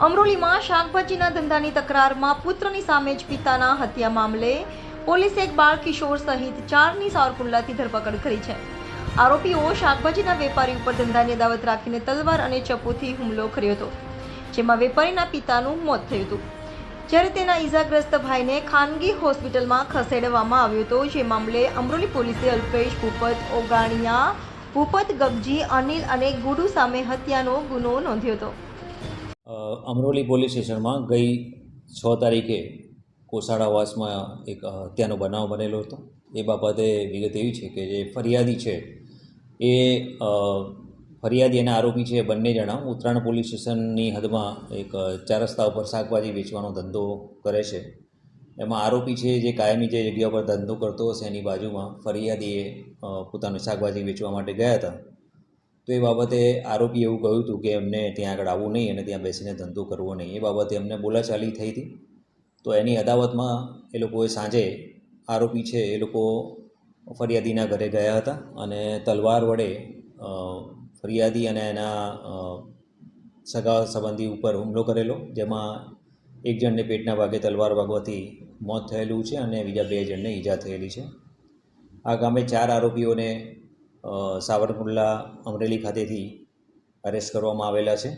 અમરોલીમાં શાકભાજીના ધંધાની તકરારમાં પુત્રની સામે જ પિતાના હત્યા મામલે પોલીસે એક બાળ કિશોર સહિત ચારની સાવરકુંડલાથી ધરપકડ કરી છે. આરોપીઓ શાકભાજીના વેપારી ઉપર ધંધાની દાવત રાખીને તલવાર અને ચપ્પુથી હુમલો કર્યો હતો, જેમાં વેપારીના પિતાનું મોત થયું હતું. જ્યારે તેના ઈજાગ્રસ્ત ભાઈને ખાનગી હોસ્પિટલમાં ખસેડવામાં આવ્યો હતો, જે મામલે અમરોલી પોલીસે અલ્પેશ ભૂપત, ઓગાણિયા ભૂપત, ગગજી, અનિલ અને ગુડુ સામે હત્યાનો ગુનો નોંધ્યો હતો. અમરોલી પોલીસ સ્ટેશનમાં ગઈ છ તારીખે કોસાડાવાસમાં એક હત્યાનો બનાવ બનેલો હતો. એ બાબતે વિગત એવી છે કે જે ફરિયાદી છે એ ફરિયાદી અને આરોપી છે બંને જણા ઉત્તરાયણ પોલીસ સ્ટેશનની હદમાં એક ચાર રસ્તા ઉપર શાકભાજી વેચવાનો ધંધો કરે છે. એમાં આરોપી છે જે કાયમી જે જગ્યા પર ધંધો કરતો હશે એની બાજુમાં ફરિયાદીએ પોતાનું શાકભાજી વેચવા માટે ગયા હતા. તો એ બાબતે આરોપીએ એવું કહ્યું હતું કે એમને ત્યાં આગળ આવવું નહીં અને ત્યાં બેસીને ધંધો કરવો નહીં. એ બાબતે એમને બોલાચાલી થઈ હતી. તો એની અદાવતમાં એ લોકોએ સાંજે આરોપી છે એ લોકો ફરિયાદીના ઘરે ગયા હતા અને તલવાર વડે ફરિયાદી અને એના સગા સંબંધી ઉપર હુમલો કરેલો, જેમાં એક જણને પેટના ભાગે તલવાર વાગવાથી મોત થયેલું છે અને બીજા બે જણને ઈજા થયેલી છે. આ ગામે ચાર આરોપીઓને સાવરકુંડલા અમરેલી ખાતેથી અરેસ્ટ કરવામાં આવેલા છે.